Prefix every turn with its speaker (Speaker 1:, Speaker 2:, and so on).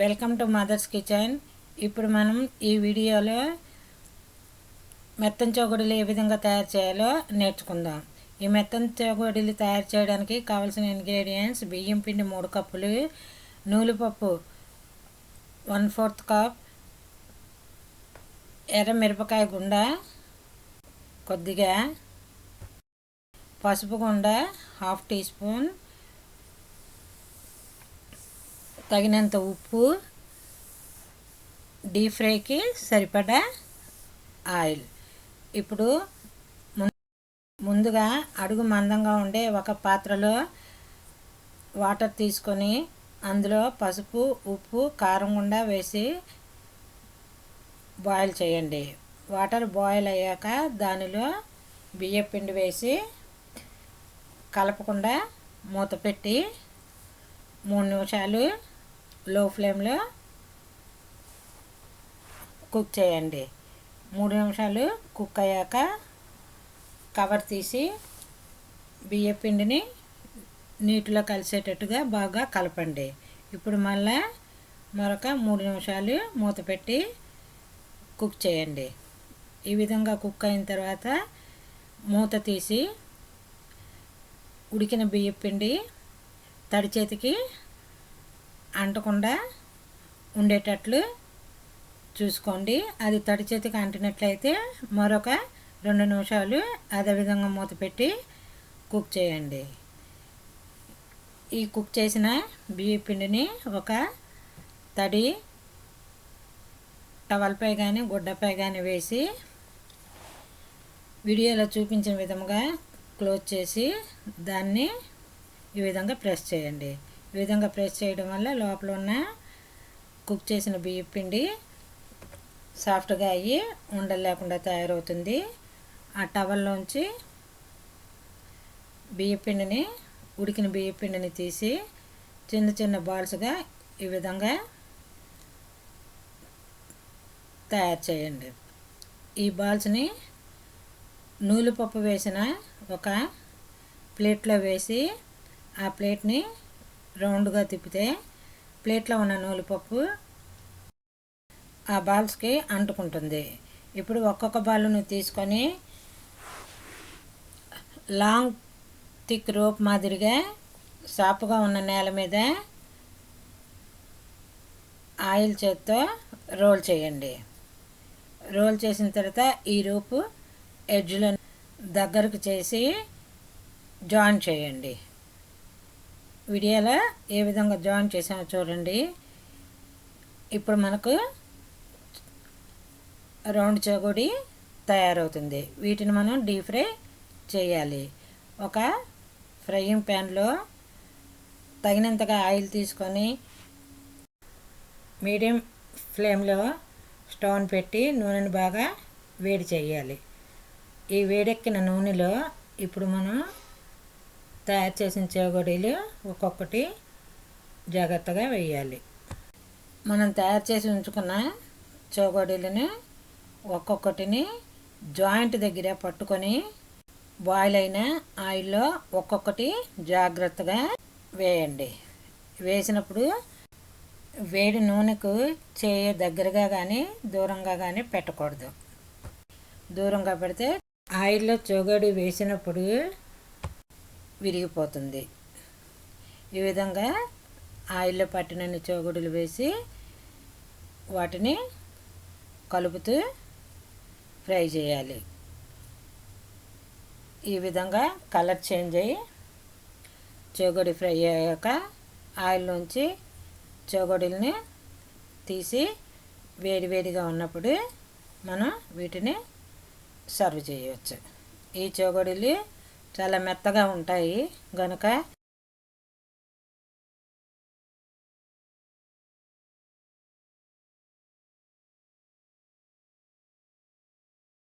Speaker 1: Welcome to mothers kitchen. ఇప్పుడు మనం ఈ వీడియోలో మెత్తం చోగుడులు ఏ విధంగా తయారు చేయాలో నేర్చుకుందాం. ఈ మెత్తం చోగుడులు తయారు చేయడానికి కావాల్సిన ఇంగ్రీడియంట్స్ బియ్యం పిండి మూడు కప్పులు నూలుపప్పు వన్ ఫోర్త్ కప్ ఎర్ర మిరపకాయ గుండ కొద్దిగా పసుపు గుండ హాఫ్ టీ స్పూన్ తగినంత ఉప్పు డీప్ ఫ్రైకి సరిపడా ఆయిల్. ఇప్పుడు ముందుగా అడుగు మందంగా ఉండే ఒక పాత్రలో వాటర్ తీసుకొని అందులో పసుపు ఉప్పు కారం గుండా వేసి బాయిల్ చేయండి. వాటర్ బాయిల్ అయ్యాక దానిలో బియ్యం పిండి వేసి కలపకుండా మూత పెట్టి మూడు నిమిషాలు లో ఫ్లేమ్లో కుక్ చేయండి. మూడు నిమిషాలు కుక్ అయ్యాక కవర్ తీసి బియ్య పిండిని నీటిలో కలిసేటట్టుగా బాగా కలపండి. ఇప్పుడు మళ్ళా మరొక మూడు నిమిషాలు మూత పెట్టి కుక్ చేయండి. ఈ విధంగా కుక్ అయిన తర్వాత మూత తీసి ఉడికిన బియ్య పిండి తడి చేతికి అంటకుండా ఉండేటట్లు చూసుకోండి. అది తడి చేతికి అంటినట్లయితే మరొక రెండు నిమిషాలు అదే విధంగా మూత పెట్టి కుక్ చేయండి. ఈ కుక్ చేసిన బియ్య పిండిని ఒక తడి టవల్పై కానీ గుడ్డపై కానీ వేసి వీడియోలో చూపించిన విధంగా క్లోజ్ చేసి దాన్ని ఈ విధంగా ప్రెస్ చేయండి. ఈ విధంగా ప్రెస్ చేయడం వల్ల లోపల ఉన్న కుక్ చేసిన బియ్యం పిండి సాఫ్ట్గా అయ్యి ఉండలు లేకుండా తయారవుతుంది. ఆ టవల్లోంచి బియ్య పిండిని ఉడికిన బియ్యం పిండిని తీసి చిన్న చిన్న బాల్స్గా ఈ విధంగా తయారు చేయండి. ఈ బాల్స్ని నూలుపప్పు వేసిన ఒక ప్లేట్లో వేసి ఆ ప్లేట్ని రౌండ్గా తిప్పితే ప్లేట్లో ఉన్న నూలుపప్పు ఆ బాల్స్కి అంటుకుంటుంది. ఇప్పుడు ఒక్కొక్క బాల్ను తీసుకొని లాంగ్ థిక్ రోప్ మాదిరిగా సాపుగా ఉన్న నేల మీద ఆయిల్ చేత్తో రోల్ చేయండి. రోల్ చేసిన తర్వాత ఈ రూపు ఎడ్జ్లను దగ్గరకు చేసి జాయిన్ చేయండి. వీడియోలో ఏ విధంగా జాయిన్ చేసామో చూడండి. ఇప్పుడు మనకు రౌండ్ చెగోడి తయారవుతుంది. వీటిని మనం డీప్ ఫ్రై చేయాలి. ఒక ఫ్రైయింగ్ ప్యాన్లో తగినంతగా ఆయిల్ తీసుకొని మీడియం ఫ్లేమ్లో స్టోన్ పెట్టి నూనెను బాగా వేడి చేయాలి. ఈ వేడెక్కిన నూనెలో ఇప్పుడు మనం తయారు చేసిన చేగొడీలు ఒక్కొక్కటి జాగ్రత్తగా వేయాలి. మనం తయారు చేసి ఉంచుకున్న చోగోడీలని ఒక్కొక్కటిని జాయింట్ దగ్గర పట్టుకొని బాయిల్ అయిన ఆయిల్లో ఒక్కొక్కటి జాగ్రత్తగా వేయండి. వేసినప్పుడు వేడి నూనెకు చేయ దగ్గరగా కానీ దూరంగా కానీ పెట్టకూడదు. దూరంగా పెడితే ఆయిల్లో చోగడి వేసినప్పుడు విరిగిపోతుంది. ఈ విధంగా ఆయిల్లో పట్టినన్ని చోగుడులు వేసి వాటిని కలుపుతూ ఫ్రై చేయాలి. ఈ విధంగా కలర్ చేంజ్ అయ్యి చోగడి ఫ్రై అయ్యాక ఆయిల్ నుంచి చోగొడిల్ని తీసి వేడివేడిగా ఉన్నప్పుడు మనం వీటిని సర్వ్ చేయవచ్చు ఈ చోగొడిలు చాలా మెత్తగా ఉంటాయి. కనుక